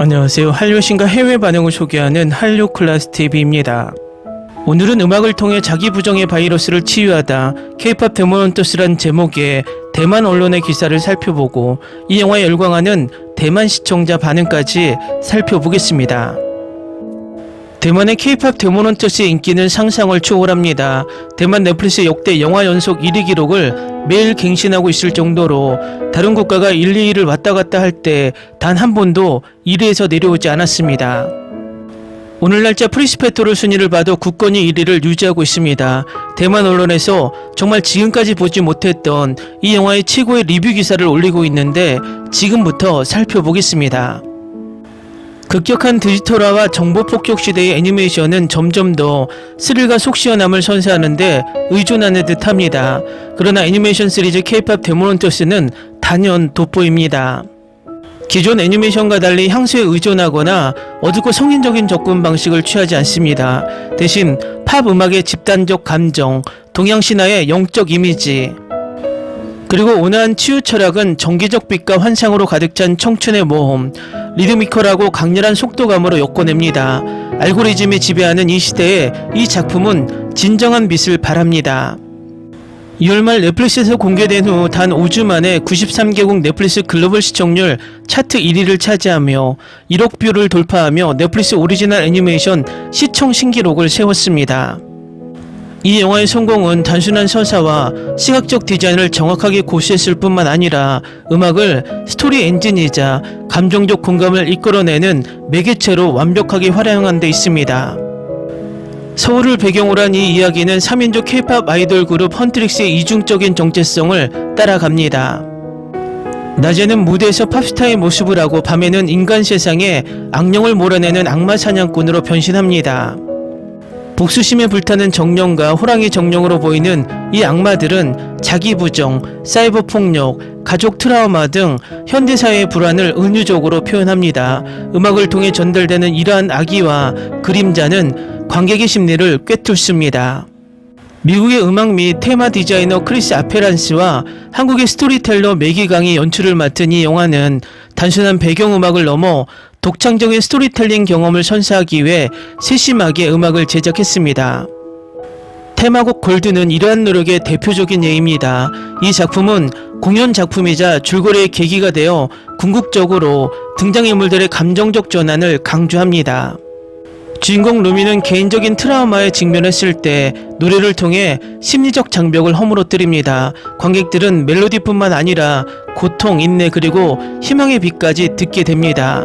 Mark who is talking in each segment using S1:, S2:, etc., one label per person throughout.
S1: 안녕하세요. 한류신과 해외 반응을 소개하는 한류 클래스 TV입니다. 오늘은 음악을 통해 자기 부정의 바이러스를 치유하다 K-pop 데모넌트스란 제목의 대만 언론의 기사를 살펴보고 이 영화에 열광하는 대만 시청자 반응까지 살펴보겠습니다. 대만의 K-pop 데모넌트스의 인기는 상상을 초월합니다. 대만 넷플릭스 역대 영화 연속 1위 기록을 매일 갱신하고 있을 정도로 다른 국가가 1, 2위를 왔다 갔다 할 때 단 한 번도 1위에서 내려오지 않았습니다. 오늘 날짜 프리스페토르 순위를 봐도 국권이 1위를 유지하고 있습니다. 대만 언론에서 정말 지금까지 보지 못했던 이 영화의 최고의 리뷰 기사를 올리고 있는데 지금부터 살펴보겠습니다. 급격한 디지털화와 정보 폭격 시대의 애니메이션은 점점 더 스릴과 속 시원함을 선사하는데 의존하는 듯합니다. 그러나 애니메이션 시리즈 K-pop 데모넌터스는 단연 돋보입니다. 기존 애니메이션과 달리 향수에 의존하거나 어둡고 성인적인 접근 방식을 취하지 않습니다. 대신 팝 음악의 집단적 감정, 동양 신화의 영적 이미지, 그리고 온화한 치유 철학은 정기적 빛과 환상으로 가득 찬 청춘의 모험, 리드미컬하고 강렬한 속도감으로 엮어냅니다. 알고리즘이 지배하는 이 시대에 이 작품은 진정한 빛을 발합니다. 2월 말 넷플릭스에서 공개된 후 단 5주 만에 93개국 넷플릭스 글로벌 시청률 차트 1위를 차지하며 1억 뷰를 돌파하며 넷플릭스 오리지널 애니메이션 시청 신기록을 세웠습니다. 이 영화의 성공은 단순한 서사와 시각적 디자인을 정확하게 고수했을 뿐만 아니라 음악을 스토리 엔진이자 감정적 공감을 이끌어내는 매개체로 완벽하게 활용한 데 있습니다. 서울을 배경으로 한 이 이야기는 3인조 K-팝 아이돌 그룹 헌트릭스의 이중적인 정체성을 따라갑니다. 낮에는 무대에서 팝스타의 모습을 하고 밤에는 인간 세상에 악령을 몰아내는 악마 사냥꾼으로 변신합니다. 복수심에 불타는 정령과 호랑이 정령으로 보이는 이 악마들은 자기 부정, 사이버 폭력, 가족 트라우마 등 현대사회의 불안을 은유적으로 표현합니다. 음악을 통해 전달되는 이러한 악의와 그림자는 관객의 심리를 꿰뚫습니다. 미국의 음악 및 테마 디자이너 크리스 아페란스와 한국의 스토리텔러 매기강이 연출을 맡은 이 영화는 단순한 배경음악을 넘어 독창적인 스토리텔링 경험을 선사하기 위해 세심하게 음악을 제작했습니다. 테마곡 골드는 이러한 노력의 대표적인 예입니다. 이 작품은 공연 작품이자 줄거리의 계기가 되어 궁극적으로 등장인물들의 감정적 전환을 강조합니다. 주인공 루미는 개인적인 트라우마에 직면했을 때 노래를 통해 심리적 장벽을 허물어뜨립니다. 관객들은 멜로디뿐만 아니라 고통, 인내 그리고 희망의 빛까지 듣게 됩니다.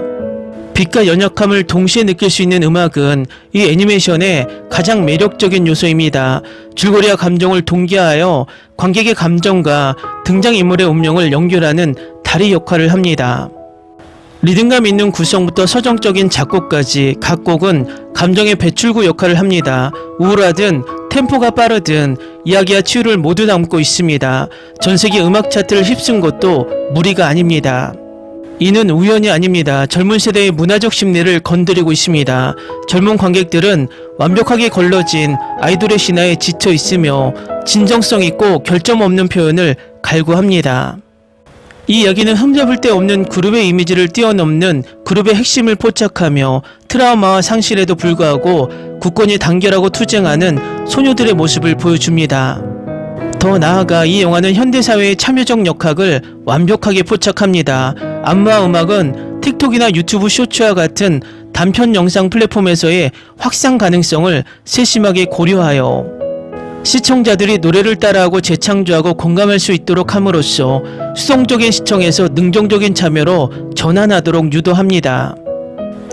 S1: 빛과 연약함을 동시에 느낄 수 있는 음악은 이 애니메이션의 가장 매력적인 요소입니다. 줄거리와 감정을 동기화하여 관객의 감정과 등장인물의 운명을 연결하는 다리 역할을 합니다. 리듬감 있는 구성부터 서정적인 작곡까지 각 곡은 감정의 배출구 역할을 합니다. 우울하든 템포가 빠르든 이야기와 치유를 모두 담고 있습니다. 전 세계 음악 차트를 휩쓴 것도 무리가 아닙니다. 이는 우연이 아닙니다. 젊은 세대의 문화적 심리를 건드리고 있습니다. 젊은 관객들은 완벽하게 걸러진 아이돌의 신화에 지쳐 있으며 진정성 있고 결점 없는 표현을 갈구합니다. 이 이야기는 흠잡을 데 없는 그룹의 이미지를 뛰어넘는 그룹의 핵심을 포착하며 트라우마와 상실에도 불구하고 굳건히 단결하고 투쟁하는 소녀들의 모습을 보여줍니다. 더 나아가 이 영화는 현대사회의 참여적 역학을 완벽하게 포착합니다. 안무와 음악은 틱톡이나 유튜브 쇼츠와 같은 단편 영상 플랫폼에서의 확산 가능성을 세심하게 고려하여 시청자들이 노래를 따라하고 재창조하고 공감할 수 있도록 함으로써 수동적인 시청에서 능동적인 참여로 전환하도록 유도합니다.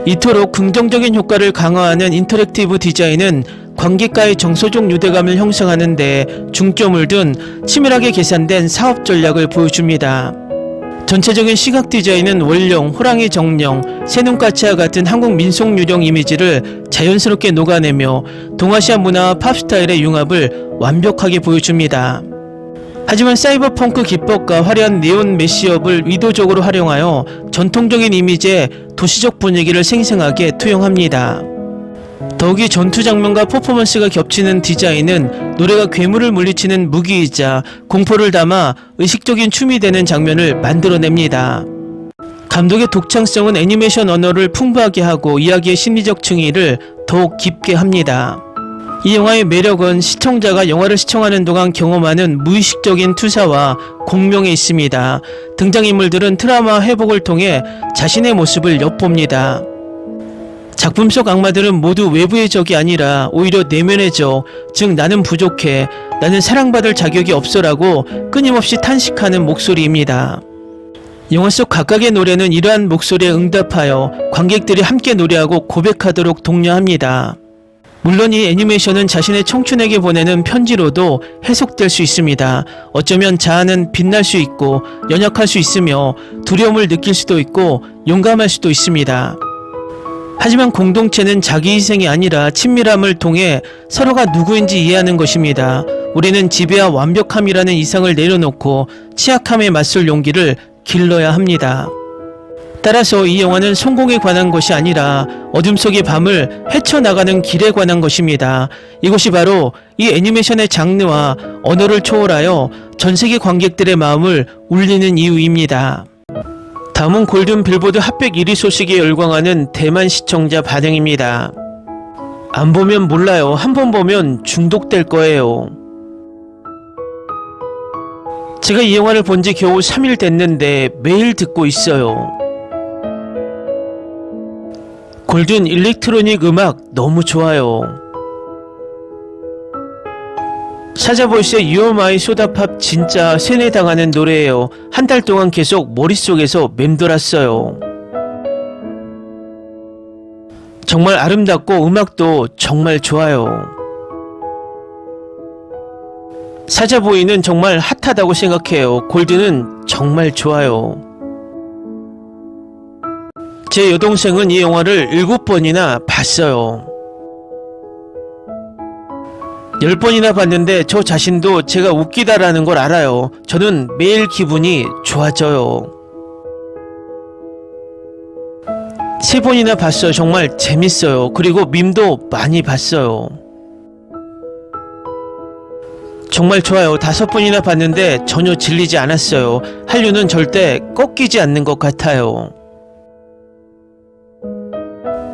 S1: 이토록 긍정적인 효과를 강화하는 인터랙티브 디자인은 관객과의 정서적 유대감을 형성하는 데 중점을 둔 치밀하게 계산된 사업 전략을 보여줍니다. 전체적인 시각 디자인은 원령, 호랑이 정령, 새눈까치와 같은 한국 민속 유령 이미지를 자연스럽게 녹아내며 동아시아 문화와 팝 스타일의 융합을 완벽하게 보여줍니다. 하지만 사이버펑크 기법과 화려한 네온 메시업을 의도적으로 활용하여 전통적인 이미지의 도시적 분위기를 생생하게 투영합니다. 더욱이 전투 장면과 퍼포먼스가 겹치는 디자인은 노래가 괴물을 물리치는 무기이자 공포를 담아 의식적인 춤이 되는 장면을 만들어냅니다. 감독의 독창성은 애니메이션 언어를 풍부하게 하고 이야기의 심리적 충의를 더욱 깊게 합니다. 이 영화의 매력은 시청자가 영화를 시청하는 동안 경험하는 무의식적인 투사와 공명에 있습니다. 등장인물들은 트라우마 회복을 통해 자신의 모습을 엿봅니다. 작품 속 악마들은 모두 외부의 적이 아니라 오히려 내면의 적, 즉 나는 부족해, 나는 사랑받을 자격이 없어라고 끊임없이 탄식하는 목소리입니다. 영화 속 각각의 노래는 이러한 목소리에 응답하여 관객들이 함께 노래하고 고백하도록 독려합니다. 물론 이 애니메이션은 자신의 청춘에게 보내는 편지로도 해석될 수 있습니다. 어쩌면 자아는 빛날 수 있고 연약할 수 있으며 두려움을 느낄 수도 있고 용감할 수도 있습니다. 하지만 공동체는 자기 희생이 아니라 친밀함을 통해 서로가 누구인지 이해하는 것입니다. 우리는 지배와 완벽함이라는 이상을 내려놓고 취약함에 맞설 용기를 길러야 합니다. 따라서 이 영화는 성공에 관한 것이 아니라 어둠 속의 밤을 헤쳐나가는 길에 관한 것입니다. 이것이 바로 이 애니메이션의 장르와 언어를 초월하여 전 세계 관객들의 마음을 울리는 이유입니다. 다음은 골든 빌보드 핫백 1위 소식에 열광하는 대만 시청자 반응입니다. 안 보면 몰라요. 한 번 보면 중독될 거예요. 제가 이 영화를 본 지 겨우 3일 됐는데 매일 듣고 있어요. 골든 일렉트로닉 음악 너무 좋아요. You My 소다팝 진짜 세뇌당하는 노래예요. 한 달 동안 계속 머릿속에서 맴돌았어요. 정말 아름답고 음악도 정말 좋아요. 사자보이는 정말 핫하다고 생각해요. 골드는 정말 좋아요. 제 여동생은 이 영화를 7번이나 봤어요. 10번이나 봤는데 저 자신도 제가 웃기다라는 걸 알아요. 저는 매일 기분이 좋아져요. 세 번이나 봤어요. 정말 재밌어요. 그리고 밈도 많이 봤어요. 정말 좋아요. 다섯 번이나 봤는데 전혀 질리지 않았어요. 한류는 절대 꺾이지 않는 것 같아요.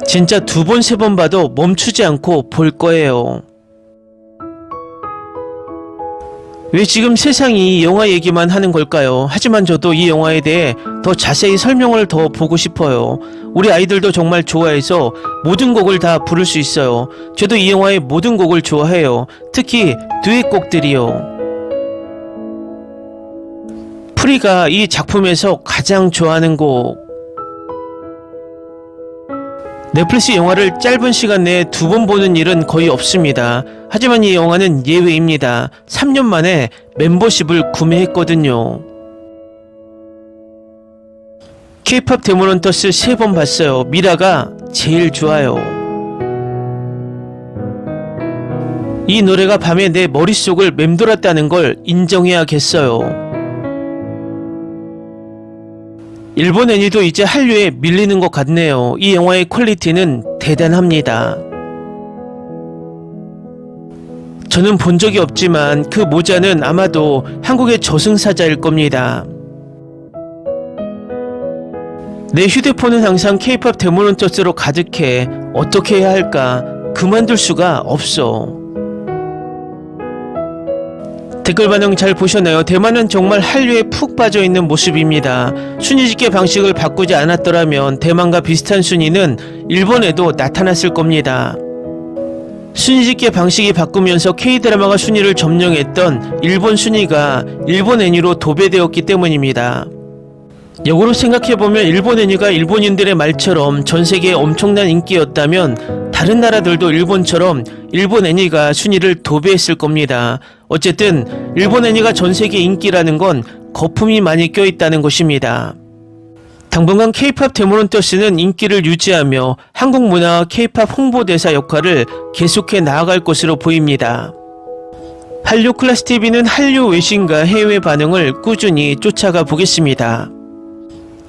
S1: 진짜 두 번, 세 번 봐도 멈추지 않고 볼 거예요. 왜 지금 세상이 이 영화 얘기만 하는 걸까요? 하지만 저도 이 영화에 대해 더 자세히 설명을 더 보고 싶어요. 우리 아이들도 정말 좋아해서 모든 곡을 다 부를 수 있어요. 저도 이 영화의 모든 곡을 좋아해요. 특히 듀엣곡들이요. 프리가 이 작품에서 가장 좋아하는 곡 넷플릭스 영화를 짧은 시간 내에 두 번 보는 일은 거의 없습니다. 하지만 이 영화는 예외입니다. 3년 만에 멤버십을 구매했거든요. K-팝 데모런터스 세 번 봤어요. 미라가 제일 좋아요. 이 노래가 밤에 내 머릿속을 맴돌았다는 걸 인정해야겠어요. 일본 애니도 이제 한류에 밀리는 것 같네요. 이 영화의 퀄리티는 대단합니다. 저는 본 적이 없지만 그 모자는 아마도 한국의 저승사자일 겁니다. 내 휴대폰은 항상 케이팝 데모런터스로 가득해. 어떻게 해야 할까? 그만둘 수가 없어. 댓글 반응 잘 보셨나요? 대만은 정말 한류에 푹 빠져 있는 모습입니다. 순위 집계 방식을 바꾸지 않았더라면 대만과 비슷한 순위는 일본에도 나타났을 겁니다. 순위 집계 방식이 바꾸면서 K-드라마가 순위를 점령했던 일본 순위가 일본 애니로 도배되었기 때문입니다. 역으로 생각해보면 일본 애니가 일본인들의 말처럼 전 세계에 엄청난 인기였다면 다른 나라들도 일본처럼 일본 애니가 순위를 도배했을 겁니다. 어쨌든 일본 애니가 전 세계 인기라는 건 거품이 많이 껴있다는 것입니다. 당분간 K-팝 데모런터스는 인기를 유지하며 한국 문화와 K-팝 홍보대사 역할을 계속해 나아갈 것으로 보입니다. 한류 클래스 TV는 한류 외신과 해외 반응을 꾸준히 쫓아가 보겠습니다.